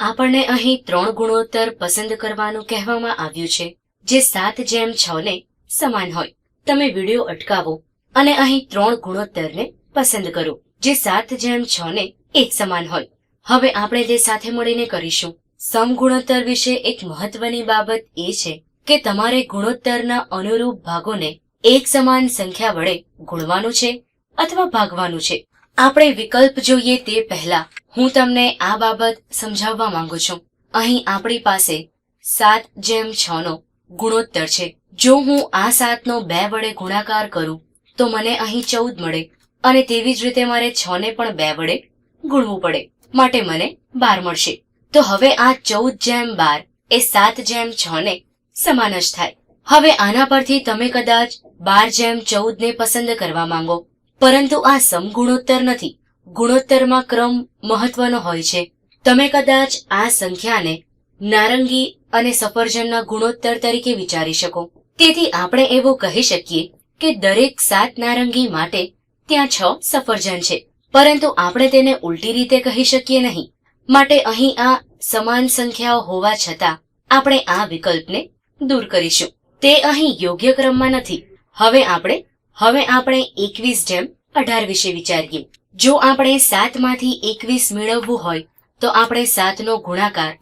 આપણને અહીં ત્રણ ગુણોત્તર પસંદ કરવાનું કહેવામાં આવ્યું છે, જે સાત જેમ છ ને સમાન હોય. તમે વીડિયો અટકાવો અને અહીં ત્રણ ગુણોત્તરને પસંદ કરો, જે સાત જેમ છ ને એક સમાન હોય. હવે આપણે તે સાથે મળીને કરીશું. સમગુણોત્તર વિશે એક મહત્વની બાબત એ છે કે તમારે ગુણોત્તરના અનુરૂપ ભાગોને એક સમાન સંખ્યા વડે ગુણવાનું છે અથવા ભાગવાનું છે. આપણે વિકલ્પ જોઈએ તે પહેલા. હું તમને આ બાબત સમજાવવા માંગુ છું. અહીં આપણી પાસે સાત જેમ છ નો ગુણોત્તર છે. જો હું આ સાતનો બે વડે ગુણાકાર કરું, તો મને અહીં ચૌદ મળે અને તેવી જ રીતે મારે છ ને પણ બે વડે ગુણવું પડે. માટે મને બાર મળશે. તો હવે આ ચૌદ જેમ બાર એ સાત જેમ છ ને સમાન જ થાય. હવે આના પરથી તમે કદાચ બાર જેમ ચૌદ ને પસંદ કરવા માંગો. પરંતુ આ સમગુણોત્તર નથી. ગુણોત્તરમાં ક્રમ મહત્વનો હોય છે. તમે કદાચ આ સંખ્યાને નારંગી અને સફરજનના ગુણોત્તર તરીકે વિચારી શકો. તેથી આપણે એવું કહી શકીએ કે દરેક સાત નારંગી માટે ત્યાં છ સફરજન છે. પરંતુ આપણે તેને ઉલટી રીતે કહી શકીએ નહીં. માટે અહીં આ સમાન સંખ્યાઓ હોવા છતાં આપણે આ વિકલ્પને દૂર કરીશું. તે અહીં યોગ્ય ક્રમમાં નથી. હવે આપણે હવે આપણે એકવીસ જેમ અઢાર વિશે વિચારીએ. જો આપણે સાતમાંથી એકવીસ મેળવવું હોય, તો આપણે સાતનો ગુણાકાર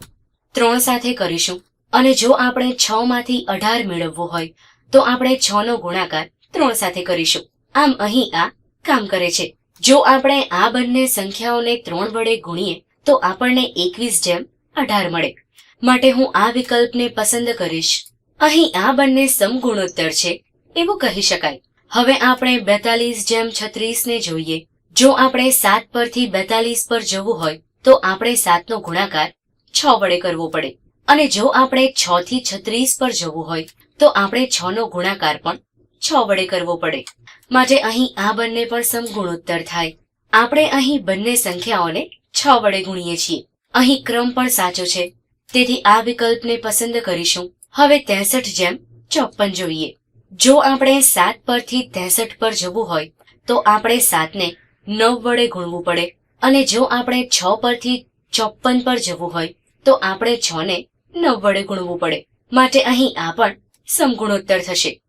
ત્રણ સાથે કરીશું. અને જો આપણે છ માંથી અઢાર મેળવવું હોય, તો આપણે છ નો ગુણાકાર ત્રણ સાથે કરીશું. આમ અહીં આ કામ કરે છે. જો આપણે આ બંને સંખ્યાઓને ત્રણ વડે ગુણીએ, તો આપણને એકવીસ જેમ અઢાર મળે. માટે હું આ વિકલ્પને પસંદ કરીશ. અહીં આ બંને સમગુણોત્તર છે, એવું કહી શકાય. હવે આપણે બેતાલીસ જેમ છત્રીસ ને જોઈએ. જો આપણે સાત પરથી બેતાલીસ પર જવું હોય, તો આપણે સાતનો ગુણાકાર છ વડે કરવો પડે. અને જો આપણે છ થી છત્રીસ પર જવું હોય, તો આપણે છ નો ગુણાકાર પણ છ વડે કરવો પડે. માટે અહીં આ બંને પણ સમગુણોત્તર થાય. આપણે અહીં બંને સંખ્યાઓને છ વડે ગુણીએ છીએ. અહીં ક્રમ પણ સાચો છે. તેથી આ વિકલ્પને પસંદ કરીશું. હવે ત્રેસઠ જેમ ચોપન જોઈએ. જો આપણે સાત પરથી ત્રેસઠ પર જવું હોય, તો આપણે સાતને નવ વડે ગુણવું પડે. અને જો આપણે છ પરથી ચોપન પર જવું હોય, તો આપણે છ ને નવ વડે ગુણવું પડે. માટે અહીં આ પણ સમગુણોત્તર થશે.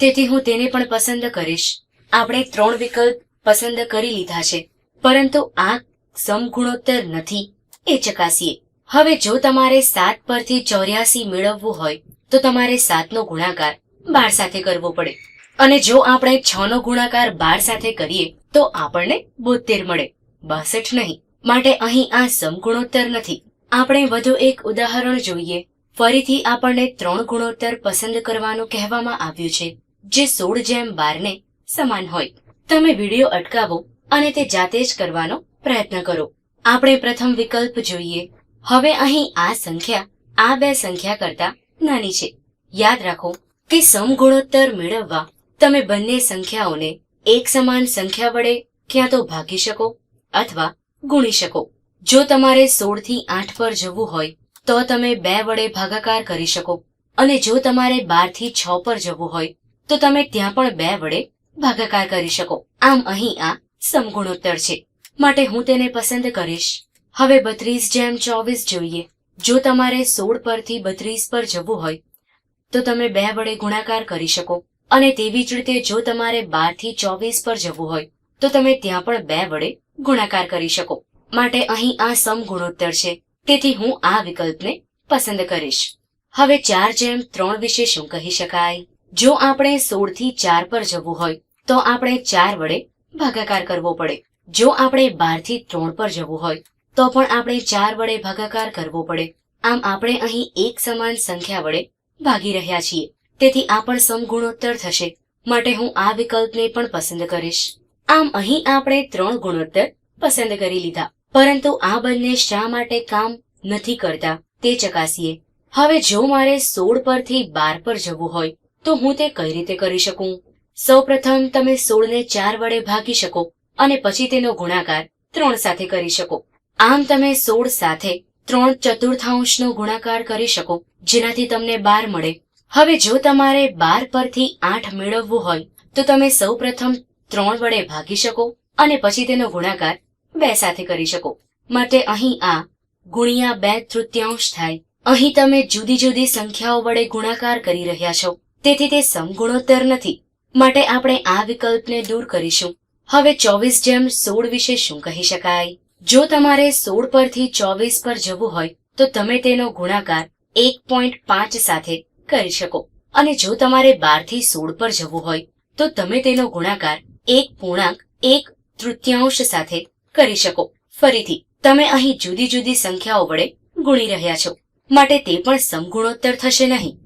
તેથી હું તેને પણ પસંદ કરીશ. આપણે ત્રણ વિકલ્પ પસંદ કરી લીધા છે. પરંતુ આ સમગુણોત્તર નથી, એ ચકાસીએ. હવે જો તમારે સાત પરથી ચોર્યાસી મેળવવું હોય, તો તમારે સાતનો ગુણાકાર બાર સાથે કરવો પડે. અને જો આપણે છ નો ગુણાકાર બાર સાથે કરીએ, તો આપણને બોતેર મળે. બાસઠ નહીં. માટે અહીં આ સમગુણોત્તર નથી. આપણે વધુ એક ઉદાહરણ જોઈએ. ફરીથી આપણને ત્રણ ગુણોત્તર પસંદ કરવાનું કહેવામાં આવ્યું છે, જે સોળ જેમ બાર ને સમાન હોય. તમે વીડિયો અટકાવો અને તે જાતે જ કરવાનો પ્રયત્ન કરો. આપણે પ્રથમ વિકલ્પ જોઈએ. હવે અહીં આ સંખ્યા, આ બે સંખ્યા કરતા નાની છે. યાદ રાખો કે સમગુણોત્તર મેળવવા તમે બંને સંખ્યાઓને એક સમાન સંખ્યા વડે ક્યાં તો ભાગી શકો અથવા ગુણી શકો. જો તમારે સોળથી આઠ પર જવું હોય, તો તમે બે વડે ભાગાકાર કરી શકો. અને જો તમારે બારથી છ પર જવું હોય, તો તમે ત્યાં પણ બે વડે ભાગાકાર કરી શકો. આમ અહીં આ સમગુણોત્તર છે. માટે હું તેને પસંદ કરીશ. હવે બત્રીસ જેમ ચોવીસ જોઈએ. જો તમારે સોળ પરથી બત્રીસ પર જવું હોય તો તમે બે વડે ગુણાકાર કરી શકો. અને તેવી જ રીતે જો તમારે બારથી ચોવીસ પર જવું હોય, તો તમે ત્યાં પણ બે વડે ગુણાકાર કરી શકો. માટે અહીં આ સમગુણોત્તર છે. તેથી હું આ વિકલ્પને પસંદ કરીશ. હવે ચાર જેમ ત્રણ વિશે શું કહી શકાય? જો આપણે સોળથી ચાર પર જવું હોય, તો આપણે ચાર વડે ભાગાકાર કરવો પડે. જો આપણે બારથી ત્રણ પર જવું હોય, તો પણ આપણે ચાર વડે ભાગાકાર કરવો પડે. આમ આપણે અહીં એક સમાન સંખ્યા વડે ભાગી રહ્યા છીએ. તેથી આ પણ સમગુણોત્તર થશે. માટે હું આ વિકલ્પને પણ પસંદ કરીશ. આમ અહીં આપણે ત્રણ ગુણોત્તર પસંદ કરી લીધા. પરંતુ આ બંને શા માટે કામ નથી કરતા? તે ચકાસીએ. હવે જો મારે સોળ પરથી બાર પર જવું હોય, તો હું તે કઈ રીતે કરી શકું? સૌપ્રથમ, તમે સોળને ચાર વડે ભાગી શકો અને પછી તેનો ગુણાકાર ત્રણ સાથે કરી શકો. આમ તમે સોળ સાથે ત્રણ ચતુર્થાંશનો ગુણાકાર કરી શકો, જેનાથી તમને બાર મળે. હવે જો તમારે બાર પરથી આઠ મેળવવું હોય, તો તમે સૌપ્રથમ ત્રણ વડે ભાગી શકો અને પછી તેનો ગુણાકાર બે સાથે કરી શકો. માટે અહીં આ ગુણ્યા બે તૃતીયાંશ થાય. અહીં તમે જુદી જુદી સંખ્યાઓ વડે ગુણાકાર કરી રહ્યા છો, તેથી તે સમગુણોત્તર નથી. માટે આપણે આ વિકલ્પને દૂર કરીશું. હવે ચોવીસ જેમ સોળ વિશે શું કહી શકાય? જો તમારે સોળ પરથી ચોવીસ પર જવું હોય, તો તમે તેનો ગુણાકાર એક પોઈન્ટ પાંચ સાથે કરી શકો. અને જો તમારે બારથી સોળ પર જવું હોય, તો તમે તેનો ગુણાકાર એક પૂર્ણાંક એક તૃતીયાંશ સાથે કરી શકો. ફરીથી, તમે અહીં જુદી જુદી સંખ્યાઓ વડે ગુણી રહ્યા છો. માટે તે પણ સમગુણોત્તર થશે નહીં.